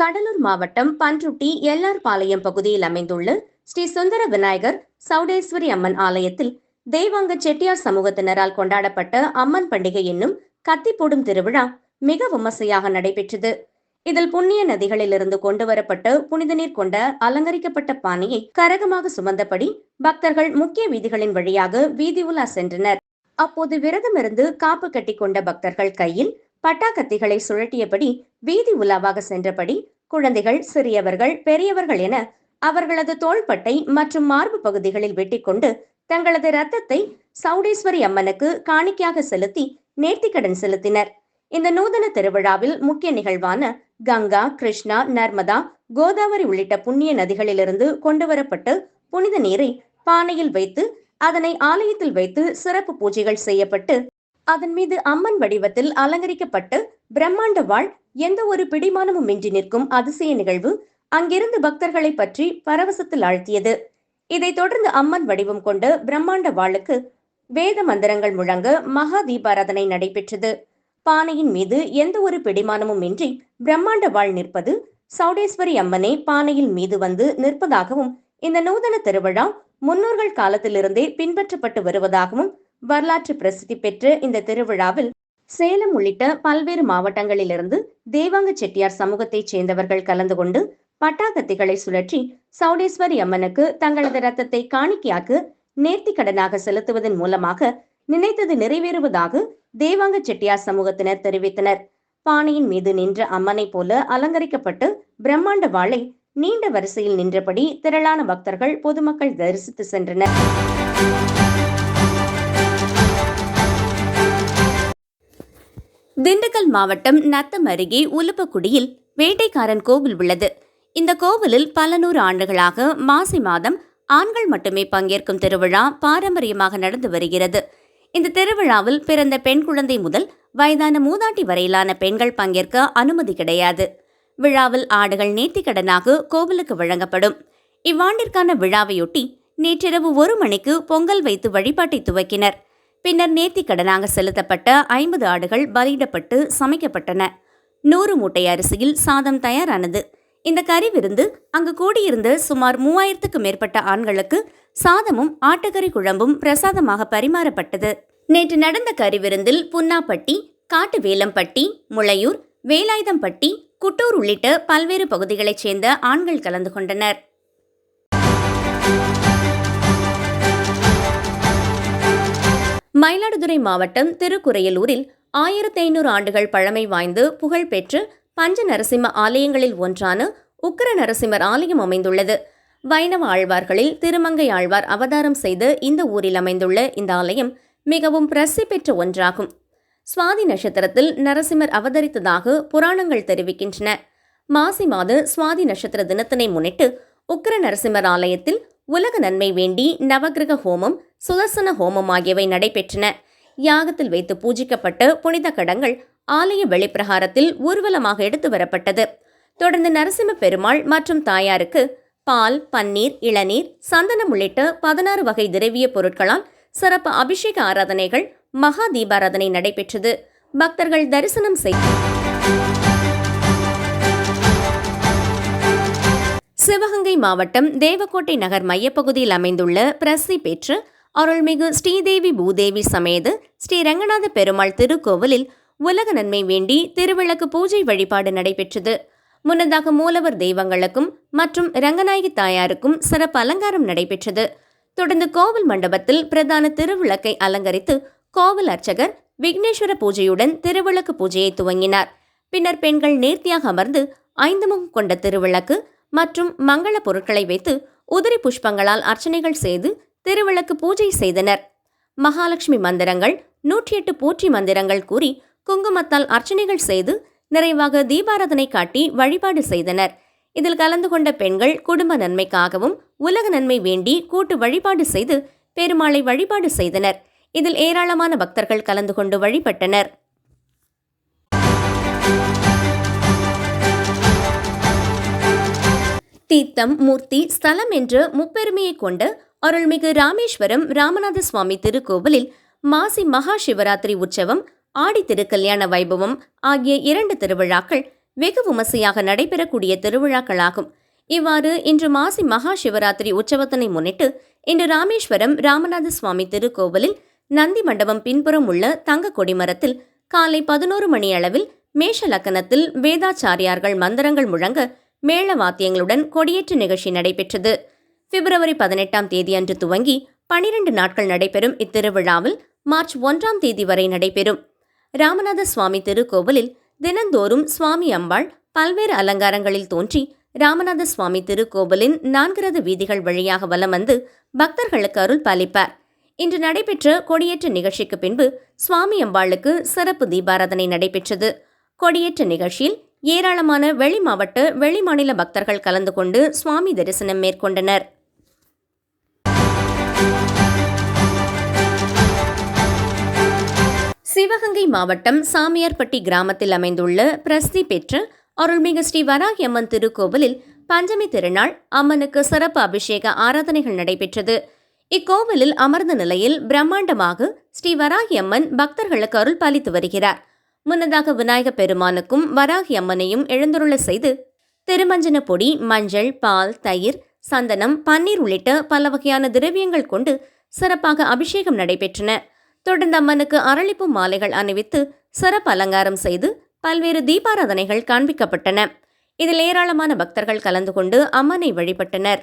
கடலூர் மாவட்டம் பன்ருட்டி எல்ஆர் பாளையம் பகுதியில் அமைந்துள்ள ஸ்ரீ சுந்தர விநாயகர் சௌடேஸ்வரி அம்மன் ஆலயத்தில் தெய்வாங்க செட்டியார் சமூகத்தினரால் கொண்டாடப்பட்ட அம்மன் பண்டிகை என்னும் கத்தி போடும் திருவிழா மிக விமர்சையாக நடைபெற்றது. இதில் புண்ணிய நதிகளிலிருந்து கொண்டு வரப்பட்ட புனித நீர் கொண்ட அலங்கரிக்கப்பட்ட பானையை கரகமாக சுமந்தபடி பக்தர்கள் முக்கிய வீதிகளின் வழியாக வீதி உலா சென்றனர். அப்போது விரதமிருந்து காப்பு கட்டி கொண்ட பக்தர்கள் கையில் பட்டாக்கத்திகளை சுழட்டியபடி வீதி உலாவாக சென்றபடி குழந்தைகள் சிறியவர்கள் பெரியவர்கள் என அவர்களது தோள்பட்டை மற்றும் மார்பு பகுதிகளில் வெட்டிக்கொண்டு தங்களது ரத்தத்தை சவுடேஸ்வரி அம்மனுக்கு காணிக்கையாக செலுத்தி நேர்த்திக்கடன் செலுத்தினர். இந்த நூதன திருவிழாவில் முக்கிய நிகழ்வான கங்கா கிருஷ்ணா நர்மதா கோதாவரி உள்ளிட்ட புண்ணிய நதிகளிலிருந்து கொண்டுவரப்பட்டு புனித நீரை பானையில் வைத்து அதனை ஆலயத்தில் வைத்து சிறப்பு பூஜைகள் செய்யப்பட்டு அதன் மீது அம்மன் வடிவத்தில் அலங்கரிக்கப்பட்டு பிரம்மாண்ட வாழ் எந்த ஒரு பிடிமானமும் மிஞ்சி நிற்கும் அதிசய நிகழ்வு அங்கிருந்து பக்தர்களை பற்றி பரவசத்தில் ஆழ்த்தியது. இதைத் தொடர்ந்து அம்மன் வடிவம் கொண்ட பிரம்மாண்ட வாளுக்கு வேத மந்திரங்கள் முழங்க மகா தீபாராதனை நடைபெற்றது. பானையின் மீது எந்த ஒரு பிடிமானமும் இன்றி பிரம்மாண்ட வாழ் நிற்பது சௌடேஸ்வரி அம்மனே பானையில் மீது வந்து நிற்பதாகவும் இந்த நூதன திருவிழா முன்னோர்கள் காலத்திலிருந்தே பின்பற்றப்பட்டு வருவதாகவும் வரலாற்று பிரசித்தி பெற்ற இந்த திருவிழாவில் சேலம் உள்ளிட்ட பல்வேறு மாவட்டங்களிலிருந்து தேவாங்க செட்டியார் சமூகத்தைச் சேர்ந்தவர்கள் கலந்து கொண்டு பட்டாக்கத்திகளை சுழற்றி சௌடேஸ்வரி அம்மனுக்கு தங்களது ரத்தத்தை காணிக்கையாக்கு நேர்த்தி கடனாக செலுத்துவதன் மூலமாக நினைத்தது நிறைவேறுவதாக தேவாங்க செட்டியார் சமூகத்தினர் தெரிவித்தனர். பானையின் மீது நின்ற அம்மனை போல அலங்கரிக்கப்பட்டு பிரம்மாண்ட வாளை நீண்ட வரிசையில் நின்றபடி திரளான பக்தர்கள் பொதுமக்கள் தரிசித்து சென்றனர். திண்டுக்கல் மாவட்டம் நத்தம் அருகே உலுப்பக்குடியில் வேட்டைக்காரன் கோவில் உள்ளது. இந்த கோவிலில் பல நூறு ஆண்டுகளாக மாசி மாதம் ஆண்கள் மட்டுமே பங்கேற்கும் திருவிழா பாரம்பரியமாக நடந்து வருகிறது. இந்த திருவிழாவில் பிறந்த பெண் குழந்தை முதல் வயதான மூதாட்டி வரையிலான பெண்கள் பங்கேற்க அனுமதி கிடையாது. விழாவில் ஆடுகள் நேர்த்திக்கடனாக கோவிலுக்கு வழங்கப்படும். இவ்வாண்டிற்கான விழாவையொட்டி நேற்றிரவு ஒரு மணிக்கு பொங்கல் வைத்து வழிபாட்டை துவக்கினர். பின்னர் நேர்த்திக்கடனாக செலுத்தப்பட்ட ஐம்பது ஆடுகள் பலியிடப்பட்டு சமைக்கப்பட்டன. நூறு மூட்டை அரிசியில் சாதம் தயாரானது. இந்த கறி விருந்து அங்கு கூடியிருந்த சுமார் மூவாயிரத்துக்கு மேற்பட்ட ஆண்களுக்கு சாதமும் ஆட்டுக்கறி குழம்பும் பிரசாதமாக பரிமாறப்பட்டது. நேற்று நடந்த கறி விருந்தில் புன்னாப்பட்டி காட்டுவேலம்பட்டி முளையூர் வேலாயுதம்பட்டி குட்டூர் உள்ளிட்ட பல்வேறு பகுதிகளைச் சேர்ந்த ஆண்கள் கலந்து கொண்டனர். மயிலாடுதுறை மாவட்டம் திருக்குறையலூரில் ஆயிரத்தி ஐநூறு ஆண்டுகள் பழமை வாய்ந்து புகழ்பெற்று பஞ்ச நரசிம்ம ஆலயங்களில் ஒன்றான உக்கர நரசிம்மர் ஆலயம் அமைந்துள்ளது. வைணவ ஆழ்வார்களில் திருமங்கை ஆழ்வார் அவதாரம் செய்து இந்த ஊரில் அமைந்துள்ள இந்த ஆலயம் மிகவும் பிரசி பெற்ற ஒன்றாகும். சுவாதி நட்சத்திரத்தில் நரசிம்மர் அவதரித்ததாக புராணங்கள் தெரிவிக்கின்றன. மாசி மாத சுவாதி நட்சத்திர தினத்தினை முன்னிட்டு உக்கர நரசிம்மர் ஆலயத்தில் உலக நன்மை வேண்டி நவகிரக ஹோமம் சுதர்சன ஹோமம் ஆகியவை நடைபெற்றன. யாகத்தில் வைத்து பூஜிக்கப்பட்ட புனித கடங்கள் ஆலய வெளிப்பிரகாரத்தில் ஊர்வலமாக எடுத்து வரப்பட்டது. தொடர்ந்து நரசிம்ம பெருமாள் மற்றும் தாயாருக்கு பால் பன்னீர் இளநீர் சந்தனம் உள்ளிட்ட பதினாறு வகை திரவிய பொருட்களால் சிறப்பு அபிஷேக ஆராதனைகள் மகா தீபாராதனை நடைபெற்றது. பக்தர்கள் தரிசனம் செய்தனர் சிவகங்கை மாவட்டம் தேவக்கோட்டை நகர் மையப்பகுதியில் அமைந்துள்ள பிரசி பெற்று அருள்மிகு ஸ்ரீதேவி பூதேவி சமேது ஸ்ரீ ரங்கநாத பெருமாள் திருக்கோவிலில் உலக நன்மை வேண்டி திருவிளக்கு பூஜை வழிபாடு நடைபெற்றது. முன்னதாக மூலவர் தெய்வங்களுக்கும் மற்றும் ரங்கநாயகி தாயாருக்கும் சிறப்பு அலங்காரம் நடைபெற்றது. தொடர்ந்து கோவில் மண்டபத்தில் பிரதான திருவிளக்கை அலங்கரித்து கோவில் அர்ச்சகர் விக்னேஸ்வர பூஜையுடன் திருவிளக்கு பூஜையை துவங்கினார். பின்னர் பெண்கள் நேர்த்தியாக அமர்ந்து ஐந்து முகம் கொண்ட திருவிளக்கு மற்றும் மங்கள பொருட்களை வைத்து உதிரி புஷ்பங்களால் அர்ச்சனைகள் செய்து திருவிளக்கு பூஜை செய்தனர். மகாலட்சுமி மந்திரங்கள் நூற்றி எட்டு போற்றி மந்திரங்கள் கூறி குங்குமத்தால் அர்ச்சனைகள் செய்து நிறைவாக தீபாராதனை காட்டி வழிபாடு செய்தனர். இதில் கலந்து கொண்ட பெண்கள் குடும்ப நன்மைக்காகவும் உலக நன்மை வேண்டி கூட்டு வழிபாடு செய்து பெருமாளை வழிபாடு செய்தனர். இதில் ஏராளமான பக்தர்கள் கலந்து கொண்டு வழிபட்டனர். தீர்த்தம் மூர்த்தி ஸ்தலம் என்ற முப்பெருமையை கொண்ட அருள்மிகு ராமேஸ்வரம் ராமநாத சுவாமி திருக்கோவிலில் மாசி மகா சிவராத்திரி உற்சவம் ஆடி திருக்கல்யாண வைபவம் ஆகிய இரண்டு திருவிழாக்கள் வெகு விமர்சையாக நடைபெறக்கூடிய திருவிழாக்களாகும். இவ்வாறு இன்று மாசி மகா சிவராத்திரி உற்சவத்தினை முன்னிட்டு இன்று ராமேஸ்வரம் ராமநாத சுவாமி திருக்கோவிலில் நந்தி மண்டபம் பின்புறம் உள்ள தங்க கொடிமரத்தில் காலை பதினோரு மணி அளவில் மேஷ லக்கணத்தில் வேதாச்சாரியார்கள் மந்திரங்கள் முழங்க மேள வாத்தியங்களுடன் கொடியேற்ற நிகழ்ச்சி நடைபெற்றது. பிப்ரவரி பதினெட்டாம் தேதி அன்று துவங்கி பனிரெண்டு நாட்கள் நடைபெறும் இத்திருவிழாவில் மார்ச் ஒன்றாம் தேதி வரை நடைபெறும். ராமநாத சுவாமி திருக்கோவிலில் தினந்தோறும் சுவாமி அம்பாள் பல்வேறு அலங்காரங்களில் தோன்றி ராமநாத சுவாமி திருக்கோவிலின் நான்கிறது வீதிகள் வழியாக வலம் வந்து பக்தர்களுக்கு அருள் பாலிப்பார். இன்று நடைபெற்ற கொடியேற்ற நிகழ்ச்சிக்கு பின்பு சுவாமி அம்பாளுக்கு சிறப்பு தீபாராதனை நடைபெற்றது. கொடியேற்ற நிகழ்ச்சியில் ஏராளமான வெளி மாவட்ட வெளி மாநில பக்தர்கள் கலந்து கொண்டு சுவாமி தரிசனம் மேற்கொண்டனர். சிவகங்கை மாவட்டம் சாமியார்பட்டி கிராமத்தில் அமைந்துள்ள பிரசித்தி பெற்ற அருள்மிகு ஸ்ரீ வராகியம்மன் திருக்கோவிலில் பஞ்சமி திருநாள் அம்மனுக்கு சிறப்பு அபிஷேக ஆராதனைகள் நடைபெற்றது. இக்கோவிலில் அமர்ந்த நிலையில் பிரம்மாண்டமாக ஸ்ரீ வராகியம்மன் பக்தர்களுக்கு அருள் பாலித்து வருகிறார். முன்னதாக விநாயக பெருமானுக்கும் வராகி அம்மனையும் எழுந்தருள செய்து திருமஞ்சன பொடி மஞ்சள் பால் தயிர் சந்தனம் பன்னீர் உள்ளிட்ட பல வகையான திரவியங்கள் கொண்டு சிறப்பாக அபிஷேகம் நடைபெற்றன. தொடர்ந்து அம்மனுக்கு அரளிப்பு மாலைகள் அணிவித்து சிறப்பு அலங்காரம் செய்து பல்வேறு தீபாராதனைகள் காண்பிக்கப்பட்டன. இதில் ஏராளமான பக்தர்கள் கலந்து கொண்டு அம்மனை வழிபட்டனர்.